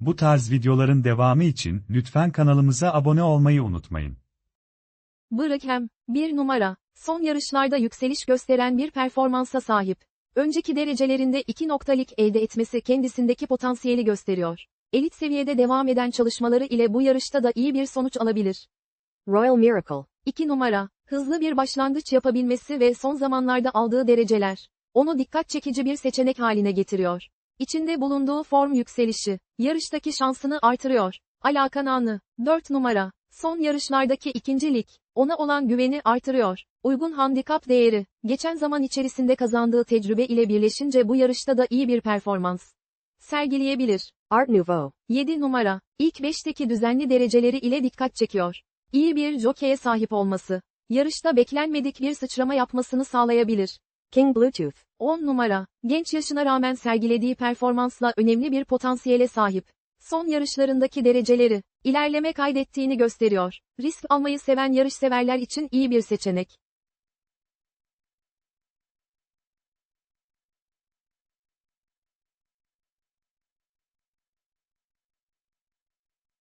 Bu tarz videoların devamı için lütfen kanalımıza abone olmayı unutmayın. Brookham, 1 numara, son yarışlarda yükseliş gösteren bir performansa sahip. Önceki derecelerinde 2 noktalık elde etmesi kendisindeki potansiyeli gösteriyor. Elit seviyede devam eden çalışmaları ile bu yarışta da iyi bir sonuç alabilir. Royal Miracle. 2 numara, hızlı bir başlangıç yapabilmesi ve son zamanlarda aldığı dereceler, onu dikkat çekici bir seçenek haline getiriyor. İçinde bulunduğu form yükselişi, yarıştaki şansını artırıyor. Alakan anı, 4 numara, son yarışlardaki ikincilik, ona olan güveni artırıyor. Uygun handikap değeri, geçen zaman içerisinde kazandığı tecrübe ile birleşince bu yarışta da iyi bir performans sergileyebilir. Art Nouveau. 7 numara, ilk 5'teki düzenli dereceleri ile dikkat çekiyor. İyi bir jokeye sahip olması, yarışta beklenmedik bir sıçrama yapmasını sağlayabilir. King Bluetooth. 10 numara, genç yaşına rağmen sergilediği performansla önemli bir potansiyele sahip. Son yarışlarındaki dereceleri, ilerleme kaydettiğini gösteriyor. Risk almayı seven yarışseverler için iyi bir seçenek.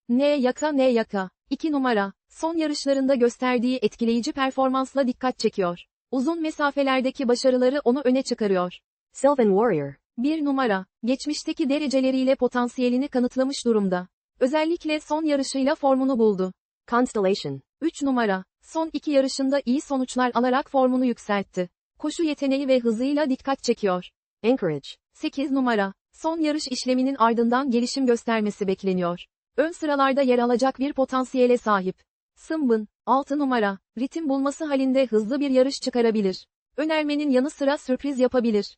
Ne yaka ne yaka. 2 numara, son yarışlarında gösterdiği etkileyici performansla dikkat çekiyor. Uzun mesafelerdeki başarıları onu öne çıkarıyor. Sylvan Warrior. 1 numara, geçmişteki dereceleriyle potansiyelini kanıtlamış durumda. Özellikle son yarışıyla formunu buldu. Constellation. 3 numara, son iki yarışında iyi sonuçlar alarak formunu yükseltti. Koşu yeteneği ve hızıyla dikkat çekiyor. Anchorage. 8 numara, son yarış işleminin ardından gelişim göstermesi bekleniyor. Ön sıralarda yer alacak bir potansiyele sahip. Sımbın, 6 numara, ritim bulması halinde hızlı bir yarış çıkarabilir. Önermenin yanı sıra sürpriz yapabilir.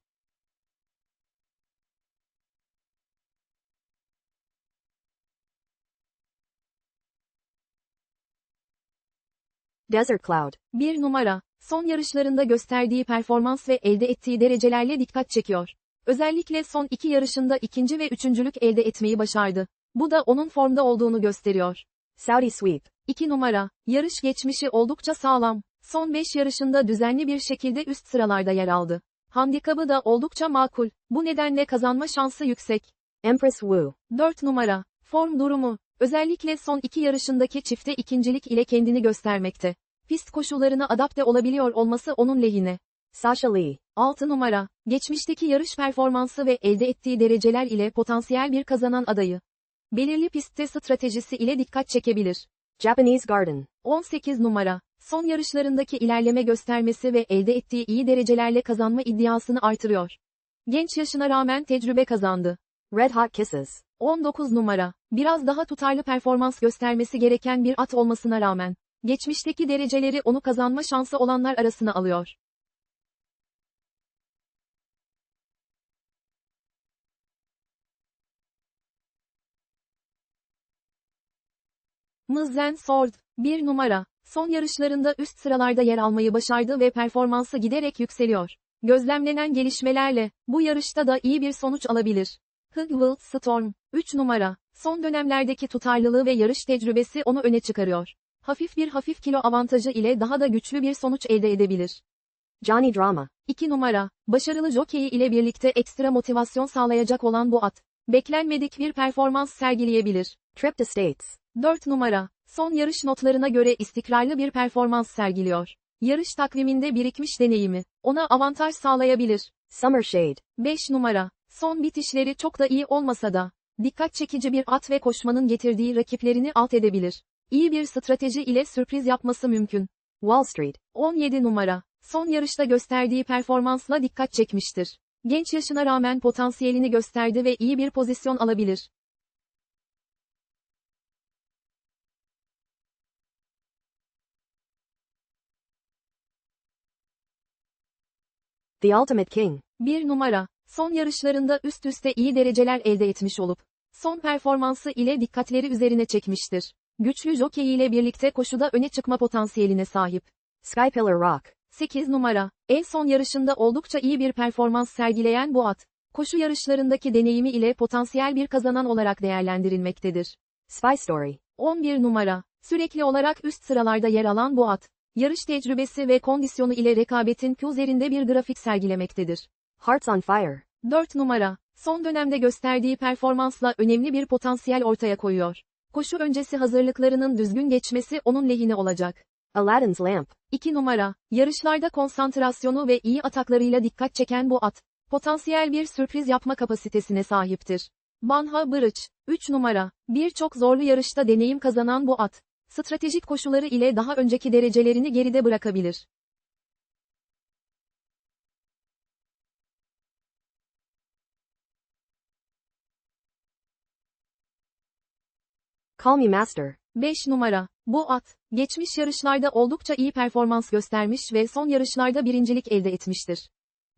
Desert Cloud. 1 numara, son yarışlarında gösterdiği performans ve elde ettiği derecelerle dikkat çekiyor. Özellikle son iki yarışında ikinci ve üçüncülük elde etmeyi başardı. Bu da onun formda olduğunu gösteriyor. Saudi Sweep. 2 numara, yarış geçmişi oldukça sağlam. Son 5 yarışında düzenli bir şekilde üst sıralarda yer aldı. Handikabı da oldukça makul. Bu nedenle kazanma şansı yüksek. Empress Wu. 4 numara, form durumu, özellikle son iki yarışındaki çifte ikincilik ile kendini göstermekte. Pist koşullarına adapte olabiliyor olması onun lehine. Sasha Lee. 6 numara, geçmişteki yarış performansı ve elde ettiği dereceler ile potansiyel bir kazanan adayı. Belirli pistte stratejisi ile dikkat çekebilir. Japanese Garden. 18 numara, son yarışlarındaki ilerleme göstermesi ve elde ettiği iyi derecelerle kazanma iddiasını artırıyor. Genç yaşına rağmen tecrübe kazandı. Red Hot Kisses. 19 numara, biraz daha tutarlı performans göstermesi gereken bir at olmasına rağmen, geçmişteki dereceleri onu kazanma şansı olanlar arasına alıyor. Mızzen Sword, 1 numara, son yarışlarında üst sıralarda yer almayı başardı ve performansı giderek yükseliyor. Gözlemlenen gelişmelerle, bu yarışta da iyi bir sonuç alabilir. Hugwild Storm, 3 numara, son dönemlerdeki tutarlılığı ve yarış tecrübesi onu öne çıkarıyor. Hafif bir hafif kilo avantajı ile daha da güçlü bir sonuç elde edebilir. Johnny Drama. 2 numara, başarılı jockey ile birlikte ekstra motivasyon sağlayacak olan bu at, beklenmedik bir performans sergileyebilir. Trip to States. 4 numara, son yarış notlarına göre istikrarlı bir performans sergiliyor. Yarış takviminde birikmiş deneyimi, ona avantaj sağlayabilir. Summer Shade. 5 numara, son bitişleri çok da iyi olmasa da, dikkat çekici bir at ve koşmanın getirdiği rakiplerini alt edebilir. İyi bir strateji ile sürpriz yapması mümkün. Wall Street. 17 numara, son yarışta gösterdiği performansla dikkat çekmiştir. Genç yaşına rağmen potansiyelini gösterdi ve iyi bir pozisyon alabilir. The Ultimate King. 1 numara, son yarışlarında üst üste iyi dereceler elde etmiş olup, son performansı ile dikkatleri üzerine çekmiştir. Güçlü jockey ile birlikte koşuda öne çıkma potansiyeline sahip. Skypillar Rock. 8 numara, en son yarışında oldukça iyi bir performans sergileyen bu at, koşu yarışlarındaki deneyimi ile potansiyel bir kazanan olarak değerlendirilmektedir. Spy Story. 11 numara, sürekli olarak üst sıralarda yer alan bu at, yarış tecrübesi ve kondisyonu ile rekabetin üzerinde bir grafik sergilemektedir. Hearts on Fire. 4 numara, Son dönemde gösterdiği performansla önemli bir potansiyel ortaya koyuyor. Koşu öncesi hazırlıklarının düzgün geçmesi onun lehine olacak. Aladdin's lamp. 2 numara, yarışlarda konsantrasyonu ve iyi ataklarıyla dikkat çeken bu at, potansiyel bir sürpriz yapma kapasitesine sahiptir. Banha Bırıç, 3 numara, birçok zorlu yarışta deneyim kazanan bu at, stratejik koşuları ile daha önceki derecelerini geride bırakabilir. Call me master. 5 numara, bu at, geçmiş yarışlarda oldukça iyi performans göstermiş ve son yarışlarda birincilik elde etmiştir.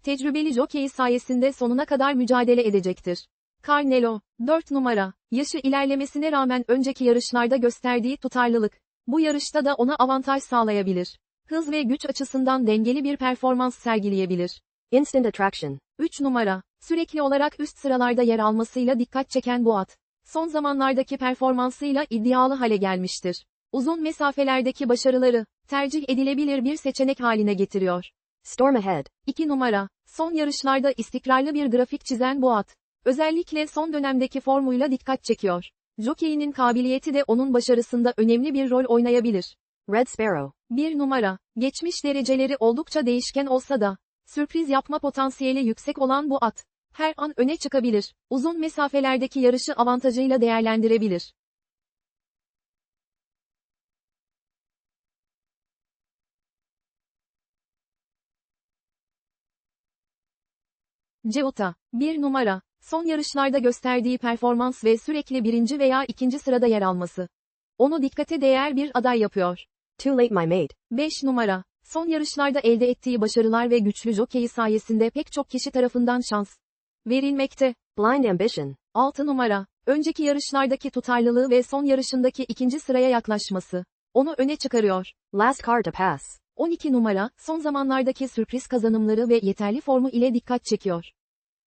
Tecrübeli jockey sayesinde sonuna kadar mücadele edecektir. Carnelo, 4 numara, yaşı ilerlemesine rağmen önceki yarışlarda gösterdiği tutarlılık, bu yarışta da ona avantaj sağlayabilir. Hız ve güç açısından dengeli bir performans sergileyebilir. Instant attraction. 3 numara, sürekli olarak üst sıralarda yer almasıyla dikkat çeken bu at, son zamanlardaki performansıyla iddialı hale gelmiştir. Uzun mesafelerdeki başarıları, tercih edilebilir bir seçenek haline getiriyor. Storm ahead. 2 numara, son yarışlarda istikrarlı bir grafik çizen bu at. Özellikle son dönemdeki formuyla dikkat çekiyor. Jockey'nin kabiliyeti de onun başarısında önemli bir rol oynayabilir. Red Sparrow. 1 numara, geçmiş dereceleri oldukça değişken olsa da, sürpriz yapma potansiyeli yüksek olan bu at, her an öne çıkabilir, uzun mesafelerdeki yarışı avantajıyla değerlendirebilir. Ceuta, 1 numara, son yarışlarda gösterdiği performans ve sürekli birinci veya ikinci sırada yer alması. Onu dikkate değer bir aday yapıyor. Too late my mate. 5 numara, son yarışlarda elde ettiği başarılar ve güçlü jokeyi sayesinde pek çok kişi tarafından şans verilmekte. Blind ambition. 6 numara, önceki yarışlardaki tutarlılığı ve son yarışındaki ikinci sıraya yaklaşması, onu öne çıkarıyor. Last car to pass. 12 numara, son zamanlardaki sürpriz kazanımları ve yeterli formu ile dikkat çekiyor.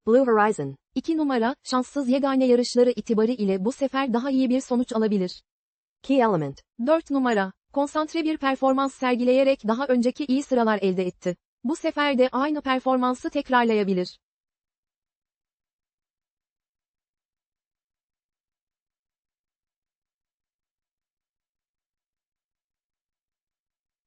Blue horizon. 2 numara, şanssız yegane yarışları itibarı ile bu sefer daha iyi bir sonuç alabilir. Key element. 4 numara, konsantre bir performans sergileyerek daha önceki iyi sıralar elde etti. Bu sefer de aynı performansı tekrarlayabilir.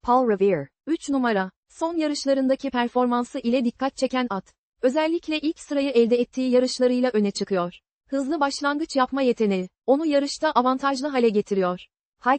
Paul Revere. 3 numara, son yarışlarındaki performansı ile dikkat çeken at. Özellikle ilk sırayı elde ettiği yarışlarıyla öne çıkıyor. Hızlı başlangıç yapma yeteneği, onu yarışta avantajlı hale getiriyor.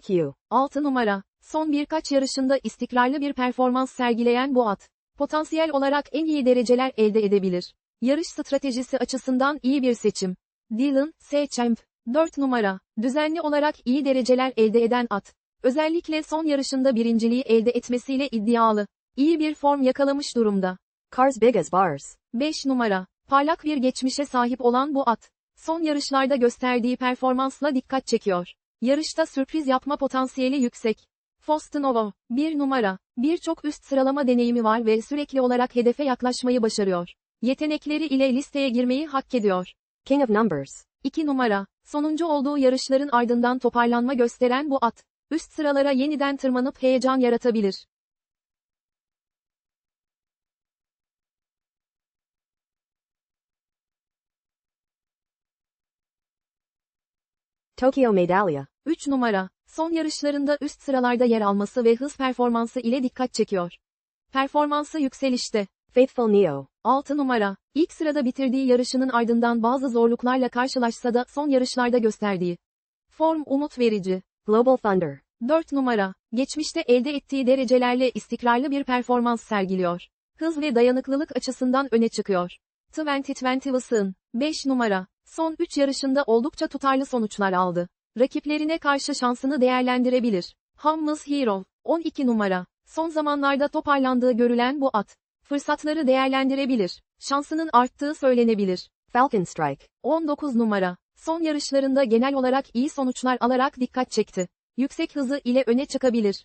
Q. 6 numara, son birkaç yarışında istikrarlı bir performans sergileyen bu at, potansiyel olarak en iyi dereceler elde edebilir. Yarış stratejisi açısından iyi bir seçim. Dylan, S. Champ, 4 numara, düzenli olarak iyi dereceler elde eden at. Özellikle son yarışında birinciliği elde etmesiyle iddialı. İyi bir form yakalamış durumda. Cars big as bars. 5 numara, parlak bir geçmişe sahip olan bu at, son yarışlarda gösterdiği performansla dikkat çekiyor. Yarışta sürpriz yapma potansiyeli yüksek. Fostinovo, 1 numara, birçok üst sıralama deneyimi var ve sürekli olarak hedefe yaklaşmayı başarıyor. Yetenekleri ile listeye girmeyi hak ediyor. King of numbers. 2 numara, sonuncu olduğu yarışların ardından toparlanma gösteren bu at, üst sıralara yeniden tırmanıp heyecan yaratabilir. Tokyo Medallia. 3 numara, son yarışlarında üst sıralarda yer alması ve hız performansı ile dikkat çekiyor. Performansı yükselişte. Faithful Neo. 6 numara, ilk sırada bitirdiği yarışının ardından bazı zorluklarla karşılaşsa da son yarışlarda gösterdiği form umut verici. Global Thunder. 4 numara, geçmişte elde ettiği derecelerle istikrarlı bir performans sergiliyor. Hız ve dayanıklılık açısından öne çıkıyor. 2020 Wilson, 5 numara, son 3 yarışında oldukça tutarlı sonuçlar aldı. Rakiplerine karşı şansını değerlendirebilir. Hummus Hero, 12 numara, son zamanlarda toparlandığı görülen bu at, fırsatları değerlendirebilir. Şansının arttığı söylenebilir. Falcon Strike. 19 numara, son yarışlarında genel olarak iyi sonuçlar alarak dikkat çekti. Yüksek hızı ile öne çıkabilir.